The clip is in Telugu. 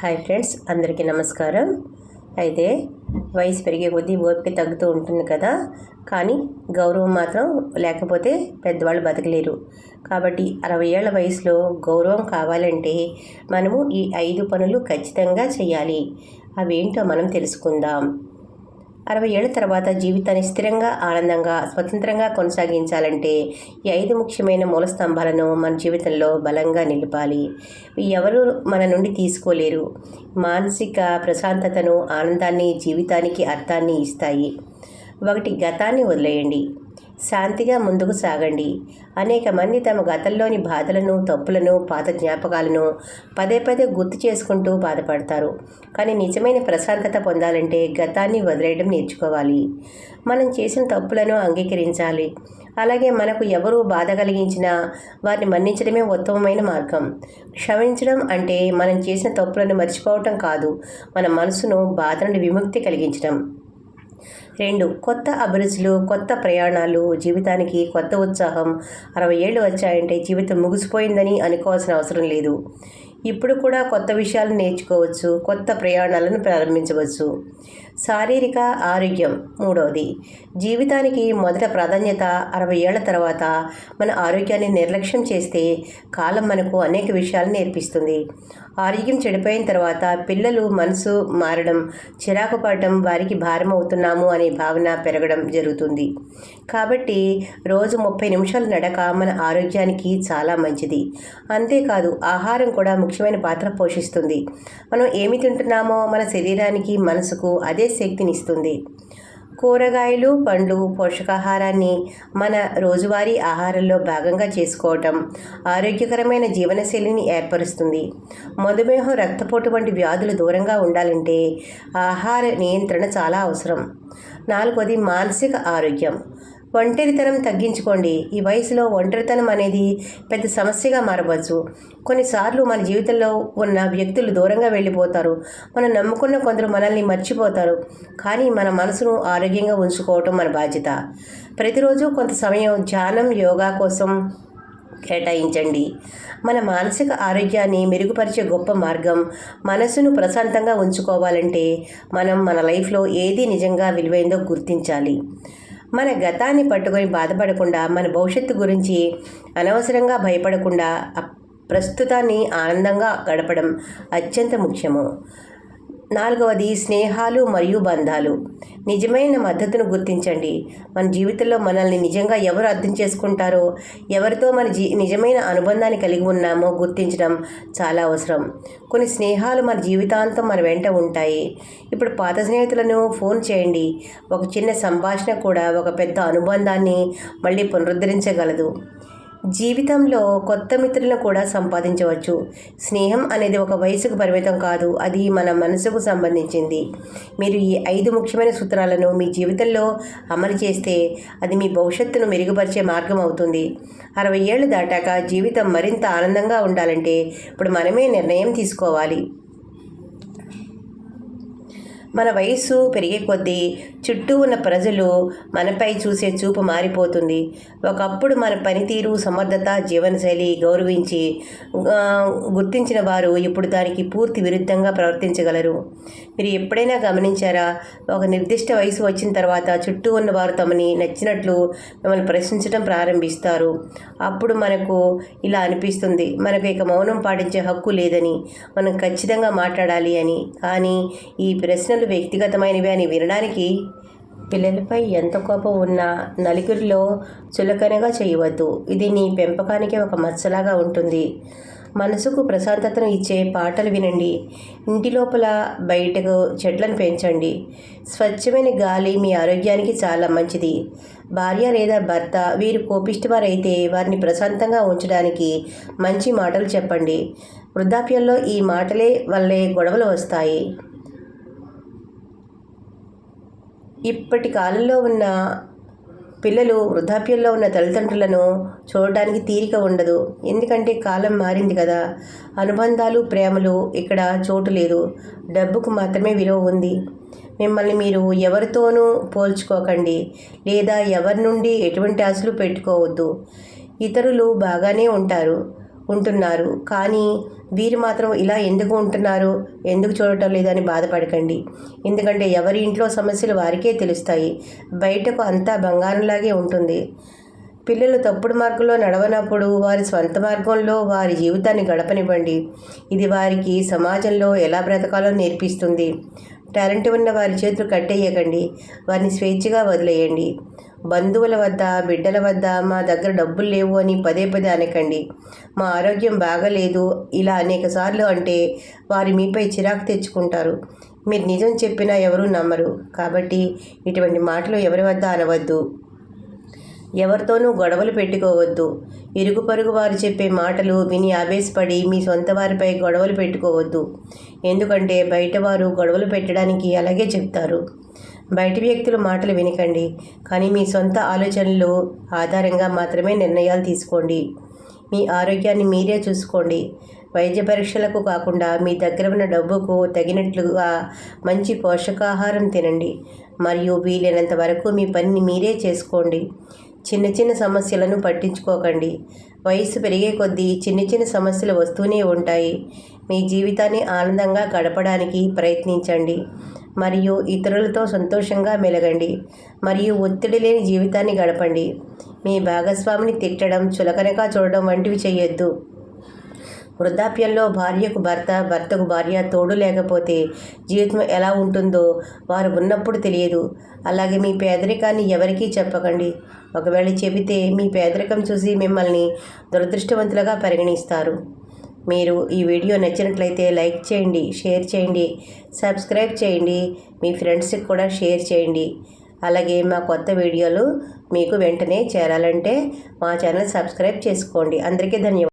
హాయ్ ఫ్రెండ్స్ అందరికీ నమస్కారం. అయితే వయసు పెరిగే కొద్దీ ఓపిక తగ్గుతూ ఉంటుంది కదా. కానీ గౌరవం మాత్రం లేకపోతే పెద్దవాళ్ళు బతకలేరు. కాబట్టి అరవై ఏళ్ళ వయసులో గౌరవం కావాలంటే మనము ఈ ఐదు పనులు ఖచ్చితంగా చేయాలి. అవేంటో మనం తెలుసుకుందాం. అరవై ఏళ్ళ తర్వాత జీవితాన్ని స్థిరంగా ఆనందంగా స్వతంత్రంగా కొనసాగించాలంటే ఈ ఐదు ముఖ్యమైన మూల స్తంభాలను మన జీవితంలో బలంగా నిలపాలి. ఎవరు మన నుండి తీసుకోలేరు. మానసిక ప్రశాంతతను ఆనందాన్ని జీవితానికి అర్థాన్ని ఇస్తాయి. ఒకటి గతాన్ని వదిలేయండి. శాంతిగా ముందుకు సాగండి. అనేక మంది తమ గతంలోని బాధలను తప్పులను పాత జ్ఞాపకాలను పదే పదే గుర్తు చేసుకుంటూ బాధపడతారు. కానీ నిజమైన ప్రశాంతత పొందాలంటే గతాన్ని వదిలేయడం నేర్చుకోవాలి. మనం చేసిన తప్పులను అంగీకరించాలి. అలాగే మనకు ఎవరు బాధ కలిగించినా వారిని మన్నించడమే ఉత్తమమైన మార్గం. క్షమించడం అంటే మనం చేసిన తప్పులను మర్చిపోవటం కాదు మన మనసును బాధ నుండి విముక్తి కలిగించడం. రెండు కొత్త అభిరుచులు కొత్త ప్రయాణాలు జీవితానికి కొత్త ఉత్సాహం. అరవై ఏళ్ళు వచ్చాయంటే జీవితం ముగిసిపోయిందని అనుకోవాల్సిన అవసరం లేదు. ఇప్పుడు కూడా కొత్త విషయాలు నేర్చుకోవచ్చు కొత్త ప్రయాణాలను ప్రారంభించవచ్చు. శారీరక ఆరోగ్యం మూడవది. జీవితానికి మొదట ప్రాధాన్యత అరవై ఏళ్ళ తర్వాత మన ఆరోగ్యాన్ని నిర్లక్ష్యం చేస్తే కాలం మనకు అనేక విషయాలు నేర్పిస్తుంది. ఆరోగ్యం చెడిపోయిన తర్వాత పిల్లలు మనసు మారడం చిరాకు పడటం వారికి భారం అవుతున్నాము అనే భావన పెరగడం జరుగుతుంది. కాబట్టి రోజు ముప్పై నిమిషాలు నడక మన ఆరోగ్యానికి చాలా మంచిది. అంతేకాదు ఆహారం కూడా ముఖ్యమైన పాత్ర పోషిస్తుంది. మనం ఏమి తింటున్నామో మన శరీరానికి మనసుకు అదే శక్తినిస్తుంది కూరగాయలు పండ్లు పోషకాహారాన్ని మన రోజువారీ ఆహారంలో భాగంగా చేసుకోవటం ఆరోగ్యకరమైన జీవనశైలిని ఏర్పరుస్తుంది. మధుమేహం రక్తపోటు వంటి వ్యాధులు దూరంగా ఉండాలంటే ఆహార నియంత్రణ చాలా అవసరం. నాలుగోది మానసిక ఆరోగ్యం. ఒంటరితనం తగ్గించుకోండి. ఈ వయసులో ఒంటరితనం అనేది పెద్ద సమస్యగా మారవచ్చు. కొన్నిసార్లు మన జీవితంలో ఉన్న వ్యక్తులు దూరంగా వెళ్ళిపోతారు. మనం నమ్ముకున్న కొందరు మనల్ని మర్చిపోతారు. కానీ మన మనసును ఆరోగ్యంగా ఉంచుకోవటం మన బాధ్యత. ప్రతిరోజు కొంత సమయం ధ్యానం యోగా కోసం కేటాయించండి. మన మానసిక ఆరోగ్యాన్ని మెరుగుపరిచే గొప్ప మార్గం మనసును ప్రశాంతంగా ఉంచుకోవాలంటే మనం మన లైఫ్లో ఏది నిజంగా విలువైందో గుర్తించాలి. మన గతాన్ని పట్టుకొని బాధపడకుండా మన భవిష్యత్తు గురించి అనవసరంగా భయపడకుండా ప్రస్తుతాన్ని ఆనందంగా గడపడం అత్యంత ముఖ్యము. నాలుగవది స్నేహాలు మరియు బంధాలు. నిజమైన మద్దతును గుర్తించండి. మన జీవితంలో మనల్ని నిజంగా ఎవరు అర్థం చేసుకుంటారో ఎవరితో మన జీ నిజమైన అనుబంధాన్ని కలిగి ఉన్నామో గుర్తించడం చాలా అవసరం. కొన్ని స్నేహాలు మన జీవితాంతం మన వెంట ఉంటాయి. ఇప్పుడు పాత స్నేహితులను ఫోన్ చేయండి. ఒక చిన్న సంభాషణ కూడా ఒక పెద్ద అనుబంధాన్ని మళ్ళీ పునరుద్ధరించగలదు. జీవితంలో కొత్త మిత్రులను కూడా సంపాదించవచ్చు. స్నేహం అనేది ఒక వయసుకు పరిమితం కాదు. అది మన మనసుకు సంబంధించింది. మీరు ఈ ఐదు ముఖ్యమైన సూత్రాలను మీ జీవితంలో అమలు చేస్తే అది మీ భవిష్యత్తును మెరుగుపరిచే మార్గం అవుతుంది. అరవై ఏళ్ళు దాటాక జీవితం మరింత ఆనందంగా ఉండాలంటే ఇప్పుడు మనమే నిర్ణయం తీసుకోవాలి. మన వయస్సు పెరిగే కొద్దీ చుట్టూ ఉన్న ప్రజలు మనపై చూసే చూపు మారిపోతుంది. ఒకప్పుడు మన పనితీరు సమర్థత జీవనశైలి గౌరవించి గుర్తించిన వారు ఇప్పుడు దానికి పూర్తి విరుద్ధంగా ప్రవర్తించగలరు. మీరు ఎప్పుడైనా గమనించారా? ఒక నిర్దిష్ట వయసు వచ్చిన తర్వాత చుట్టూ ఉన్న వారు తమని నచ్చినట్లు మిమ్మల్ని ప్రశ్నించడం ప్రారంభిస్తారు. అప్పుడు మనకు ఇలా అనిపిస్తుంది. మనకు ఇక మౌనం పాటించే హక్కు లేదని మనం ఖచ్చితంగా మాట్లాడాలి అని. కానీ ఈ ప్రశ్న ప్రశ్నలు వ్యక్తిగతమైనవి అని వినడానికి పిల్లలపై ఎంత కోపం ఉన్నా నలుగురిలో చులకనగా చేయవద్దు. ఇది నీ పెంపకానికి ఒక మచ్చలాగా ఉంటుంది. మనసుకు ప్రశాంతతను ఇచ్చే పాటలు వినండి. ఇంటి లోపల బయటకు చెట్లను పెంచండి. స్వచ్ఛమైన గాలి మీ ఆరోగ్యానికి చాలా మంచిది. భార్య లేదా భర్త వీరు కోపిష్టివారైతే వారిని ప్రశాంతంగా ఉంచడానికి మంచి మాటలు చెప్పండి. వృద్ధాప్యంలో ఈ మాటలే వల్లే గొడవలు వస్తాయి. ఇప్పటి కాలంలో ఉన్న పిల్లలు వృద్ధాప్యంలో ఉన్న తల్లిదండ్రులను చూడడానికి తీరిక ఉండదు. ఎందుకంటే కాలం మారింది కదా. అనుబంధాలు ప్రేమలు ఇక్కడ చోటు లేదు. డబ్బుకు మాత్రమే విలువ ఉంది. మిమ్మల్ని మీరు ఎవరితోనూ పోల్చుకోకండి. లేదా ఎవరి నుండి ఎటువంటి ఆశలు పెట్టుకోవద్దు. ఇతరులు బాగానే ఉంటారు. ఉంటున్నారు. కానీ వీరు మాత్రం ఇలా ఎందుకు ఉంటున్నారు? ఎందుకు చూడటం లేదని బాధపడకండి. ఎందుకంటే ఎవరి ఇంట్లో సమస్యలు వారికే తెలుస్తాయి. బయటకు అంతా బంగారంలాగే ఉంటుంది. పిల్లలు తప్పుడు మార్గంలో నడవనప్పుడు వారి స్వంత మార్గంలో వారి జీవితాన్ని గడపనివ్వండి. ఇది వారికి సమాజంలో ఎలా బ్రతకాలో నేర్పిస్తుంది. టాలెంట్ ఉన్న వారి చేతులు కట్టేయకండి. వారిని స్వేచ్ఛగా వదిలేయండి. బంధువుల వద్ద బిడ్డల వద్ద మా దగ్గర డబ్బులు లేవు అని పదే పదే అనకండి. మా ఆరోగ్యం బాగలేదు ఇలా అనేక సార్లు అంటే వారి మీపై చిరాకు తెచ్చుకుంటారు. మీరు నిజం చెప్పినా ఎవరూ నమ్మరు. కాబట్టి ఇటువంటి మాటలు ఎవరి వద్ద అనవద్దు. ఎవరితోనూ గొడవలు పెట్టుకోవద్దు. ఇరుగు పొరుగు వారు చెప్పే మాటలు విని ఆవేశపడి మీ సొంత వారిపై గొడవలు పెట్టుకోవద్దు. ఎందుకంటే బయట వారు గొడవలు పెట్టడానికి అలాగే చెప్తారు. బయట వ్యక్తుల మాటలు వినకండి. కానీ మీ సొంత ఆలోచనలు ఆధారంగా మాత్రమే నిర్ణయాలు తీసుకోండి. మీ ఆరోగ్యాన్ని మీరే చూసుకోండి. వైద్య పరీక్షలకు కాకుండా మీ దగ్గర ఉన్న డబ్బుకు తగినట్లుగా మంచి పోషకాహారం తినండి. మరియు వీలైనంత వరకు మీ పనిని మీరే చేసుకోండి. చిన్న చిన్న సమస్యలను పట్టించుకోకండి. వయసు పెరిగే కొద్దీ చిన్న చిన్న సమస్యలు వస్తూనే ఉంటాయి. మీ జీవితాన్ని ఆనందంగా గడపడానికి ప్రయత్నించండి. మరియు ఇతరులతో సంతోషంగా మెలగండి. మరియు ఒత్తిడి లేని జీవితాన్ని గడపండి. మీ భాగస్వామిని తిట్టడం చులకనగా చూడడం వంటివి చేయొద్దు. వృద్ధాప్యంలో భార్యకు భర్త భర్తకు భార్య తోడు లేకపోతే జీవితం ఎలా ఉంటుందో వారు ఉన్నప్పుడు తెలియదు. అలాగే మీ పేదరికాన్ని ఎవరికీ చెప్పకండి. ఒకవేళ చెబితే మీ పేదరికం చూసి మిమ్మల్ని దురదృష్టవంతులుగా పరిగణిస్తారు. మీరు ఈ వీడియో నచ్చినట్లయితే లైక్ చేయండి షేర్ చేయండి సబ్స్క్రైబ్ చేయండి మీ ఫ్రెండ్స్కి కూడా షేర్ చేయండి. అలాగే మా కొత్త వీడియోలు మీకు వెంటనే చేరాలంటే మా ఛానల్ సబ్స్క్రైబ్ చేసుకోండి. అందరికీ ధన్యవాదాలు.